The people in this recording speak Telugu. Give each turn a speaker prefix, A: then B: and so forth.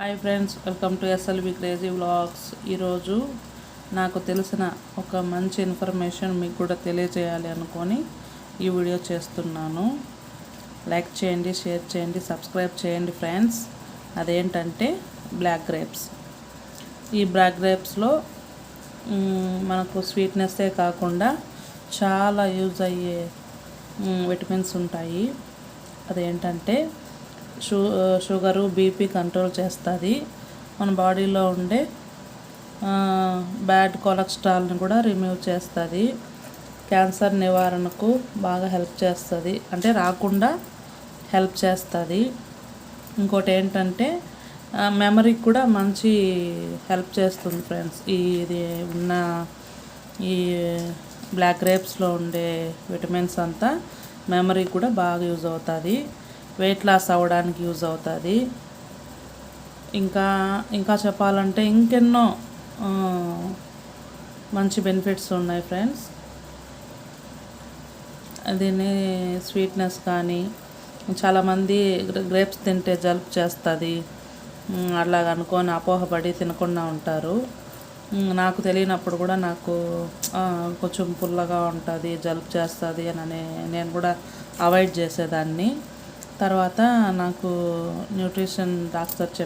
A: Hi friends welcome to SLV crazy vlogs ఈరోజు నాకు తెలిసిన ఒక మంచి ఇన్ఫర్మేషన్ మీకు కూడా తెలియజేయాలి అనుకొని ఈ వీడియో చేస్తున్నాను. లైక్ చేయండి షేర్ చేయండి సబ్స్క్రైబ్ చేయండి ఫ్రెండ్స్ అదేంటంటే బ్లాక్ గ్రేప్స్ ఈ బ్లాక్ గ్రేప్స్లో మనకు స్వీట్నెస్సే కాకుండా చాలా యూజ్ అయ్యే విటమిన్స్ ఉంటాయి. అదేంటంటే షు షుగరు బీపీ కంట్రోల్ చేస్తుంది. మన బాడీలో ఉండే బ్యాడ్ కొలెస్ట్రాల్ని కూడా రిమూవ్ చేస్తుంది. క్యాన్సర్ నివారణకు బాగా హెల్ప్ చేస్తుంది. అంటే రాకుండా హెల్ప్ చేస్తుంది. ఇంకోటి ఏంటంటే మెమరీకి కూడా మంచి హెల్ప్ చేస్తుంది ఫ్రెండ్స్. ఈ ఇది ఉన్న ఈ బ్లాక్ గ్రేప్స్లో ఉండే విటమిన్స్ అంతా మెమరీ కూడా బాగా యూజ్ అవుతుంది. వెయిట్ లాస్ అవ్వడానికి యూజ్ అవుతుంది. ఇంకా ఇంకా చెప్పాలంటే ఇంకెన్నో మంచి బెనిఫిట్స్ ఉన్నాయి ఫ్రెండ్స్ దీన్ని స్వీట్నెస్ కానీ చాలామంది గ్రేప్స్ తింటే జలుబు చేస్తుంది. అలాగ అనుకొని అపోహపడి తినకుండా ఉంటారు. నాకు తెలియనప్పుడు కూడా నాకు కొంచెం పుల్లగా ఉంటుంది జలుబు చేస్తుంది అని నేను కూడా అవాయిడ్ చేసేదాన్ని. తర్వాత నాకు న్యూట్రిషన్ డాక్టర్ చెప్